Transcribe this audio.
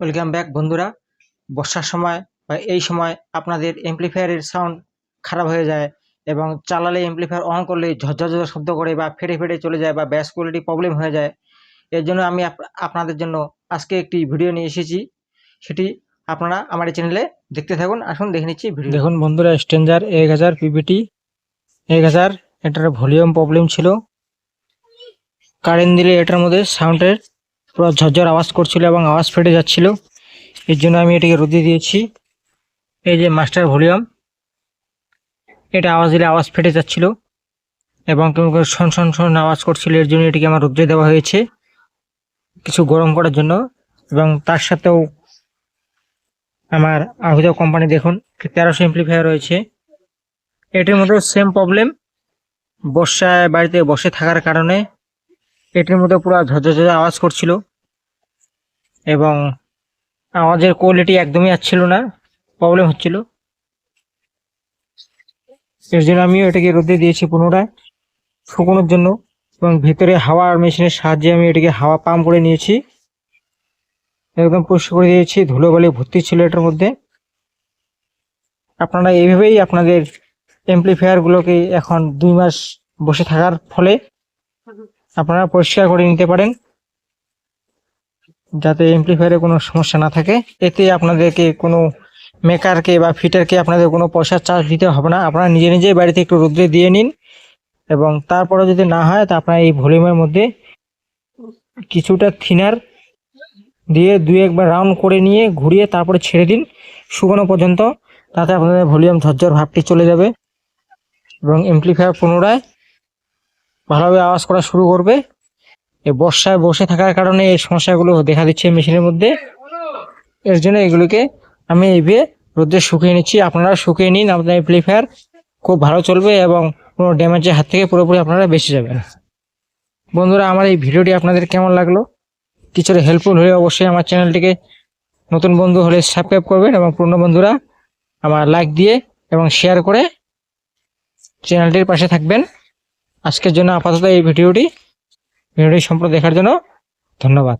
Welcome back বন্ধুরা। বর্ষার সময় বা এই সময় আপনাদের এমপ্লিফায়ারের সাউন্ড খারাপ হয়ে যায় এবং চালালে এমপ্লিফায়ার অন করলে ঝরঝর ঝরঝর শব্দ করে বা ফেটে ফেটে চলে যায় বা ব্যাস কোয়ালিটি প্রবলেম হয়ে যায়। এর জন্য আমি আপনাদের জন্য আজকে একটি ভিডিও নিয়ে এসেছি। সেটি আপনারা আমার চ্যানেলে দেখতে থাকুন। আসুন, দেখে নিচ্ছি ভিডিও দেখুন বন্ধুরা স্ট্যান্ডার এক হাজার পিপিটি এক হাজার, এটার ভলিউম প্রবলেম ছিল। কারেন্ট দিলে এটার মধ্যে সাউন্ডের পুরো ঝরঝর আওয়াজ করছিল এবং আওয়াজ ফেটে যাচ্ছিল। এর জন্য আমি এটাকে রোদে দিয়েছি। এই যে মাস্টার ভলিউম, এটা আওয়াজ দিলে আওয়াজ ফেটে যাচ্ছিল এবং শন শন শন আওয়াজ করছিল, এর জন্য এটিকে আমার রোদ্রে দেওয়া হয়েছে কিছু গরম করার জন্য এবং তার সাথেও আমার আহুদা কোম্পানি দেখুন, তেরোশো এমপ্লিফায়ার রয়েছে। এটির মধ্যে সেম প্রবলেম বর্ষায় বাড়িতে বসে থাকার কারণে এটির মধ্যে পুরো ঝরঝর আওয়াজ করছিল এবং আওয়াজের কোয়ালিটি একদমই আসছিল না প্রবলেম হচ্ছিল। এর জন্য আমিও এটাকে রোদে দিয়েছি পুনরায় শুকোনোর জন্য এবং ভেতরে হাওয়ার মেশিনের সাহায্যে আমি এটাকে হাওয়া পাম্প করে নিয়েছি। একদম পরিষ্কার করে দিয়েছি, ধুলোবালি ভর্তি ছিল এটার মধ্যে। আপনারা এইভাবেই আপনাদের এমপ্লিফায়ার গুলোকে এখন দুই মাস বসে থাকার ফলে আপনারা পরিষ্কার করে নিতে পারেন যাতে এমপ্লিফায়ারে কোনো সমস্যা না থাকে। এতে আপনাদেরকে কোনো মেকারকে বা ফিটারকে আপনাদের কোনো পয়সা চার্জ দিতে হবে না। আপনারা নিজে নিজেই বাড়িতে একটু রোদ্রে দিয়ে নিন এবং তারপরে যদি না হয় তা আপনারা এই ভলিউমের মধ্যে কিছুটা থিনার দিয়ে দুই একবার রাউন্ড করে নিয়ে ঘুরিয়ে তারপরে ছেড়ে দিন শুকানো পর্যন্ত। তাতে আপনাদের ভলিউম ঝরঝর ভাবটি চলে যাবে এবং এমপ্লিফায়ার পুনরায় ভালোভাবে আওয়াজ করা শুরু করবে। এই বর্ষায় বসে থাকার কারণে এই সমস্যাগুলো দেখা দিচ্ছে মেশিনের মধ্যে। এর জন্য এগুলোকে আমি এইভাবে রোদে শুকিয়ে নিচ্ছি। আপনারা শুকিয়ে নিন আপনার এমপ্লিফায়ার খুব ভালো চলবে এবং কোনো ড্যামেজের হাত থেকে পুরোপুরি আপনারা বেঁচে যাবেন। বন্ধুরা, আমার এই ভিডিওটি আপনাদের কেমন লাগল? কিছুটা হেল্পফুল হলে অবশ্যই আমার চ্যানেলটিকে নতুন বন্ধু হলে সাবস্ক্রাইব করবেন এবং পুরনো বন্ধুরা আমার লাইক দিয়ে এবং শেয়ার করে চ্যানেলটির পাশে থাকবেন। আজকের জন্য আপাতত এই ভিডিওটি। ভিডিওটি সম্পূর্ণ দেখার জন্য ধন্যবাদ।